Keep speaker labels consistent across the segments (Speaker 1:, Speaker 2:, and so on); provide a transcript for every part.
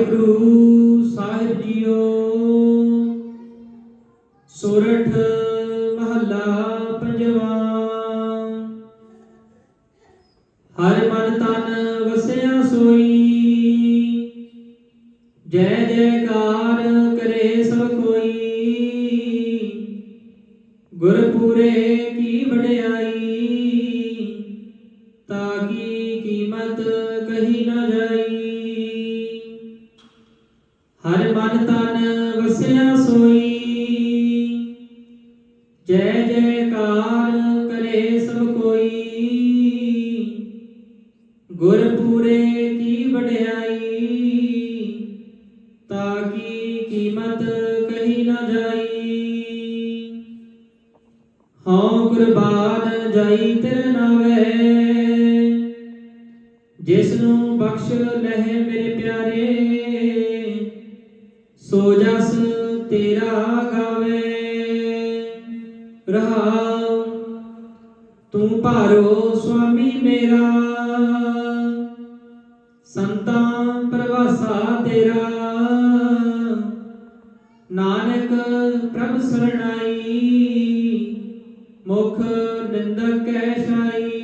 Speaker 1: ਵਾਹਿਗੁਰੂ ਸਾਹਿਬ JIO, ਸੋਰਠ ਮਹੱਲਾ ਪੰਜਵਾਂ। ਹਰ ਮਨ ਤਨ ਵਸਿਆ ਸੋਈ, ਜੈ ਜੈਕਾਰ ਕਰੇ ਸਭ ਕੋਈ। ਗੁਰਪੂਰੇ ਕੀ ਵਡਿਆਈ, ਤਾਂ ਕੀ ਕੀਮਤ ਕਹੀ ਨਾ ਹਰ ਮਨ ਤਨ ਵਸਿਆ ਸੋਈ। ਜੈ ਜੈਕਾਰ ਕਰੇ ਸਭ ਕੋਈ। ਗੁਰਪੂਰੇ ਕੀ ਵਡਿਆਈ, ਤਾਂ ਕੀ ਕੀਮਤ ਕਹੀ ਨਾ ਜਾਈ। ਹਉ ਕੁਰਬਾਨ ਜਾਈ ਤੇਰੇ ਨਾਵੇ ਜਿਸ ਨੂੰ ਬਖਸ਼ ਲਹਿ ਮੇਰੇ ਪਿਆਰੇ। ਸੋ ਜਸ ਤੇਰਾ ਗਾਵੇ ਰਹਾਉ ਤੂੰ ਭਾਰੋ ਸੁਆਮੀ ਮੇਰਾ। ਸੰਤਾਂ ਪ੍ਰਵਾਸਾ ਤੇਰਾ। ਨਾਨਕ ਪ੍ਰਭ ਸਰਣਾਈ, ਮੁਖ ਨਿੰਦਕ ਕੈ ਛਾਈ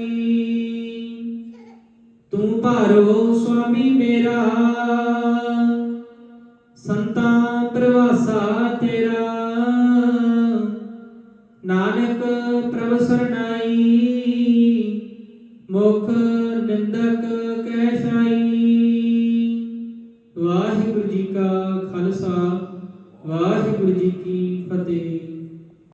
Speaker 1: ਤੂੰ ਭਾਰੋ ਸੁਆਮੀ ਮੇਰਾ। ਪ੍ਰਭ ਸਰਨਾਈ ਮੁਖ ਨਿੰਦਕ ਕੈ ਸਾਈ। ਵਾਹਿਗੁਰੂ ਜੀ ਕਾ ਖਾਲਸਾ ਵਾਹਿਗੁਰੂ ਜੀ ਕੀ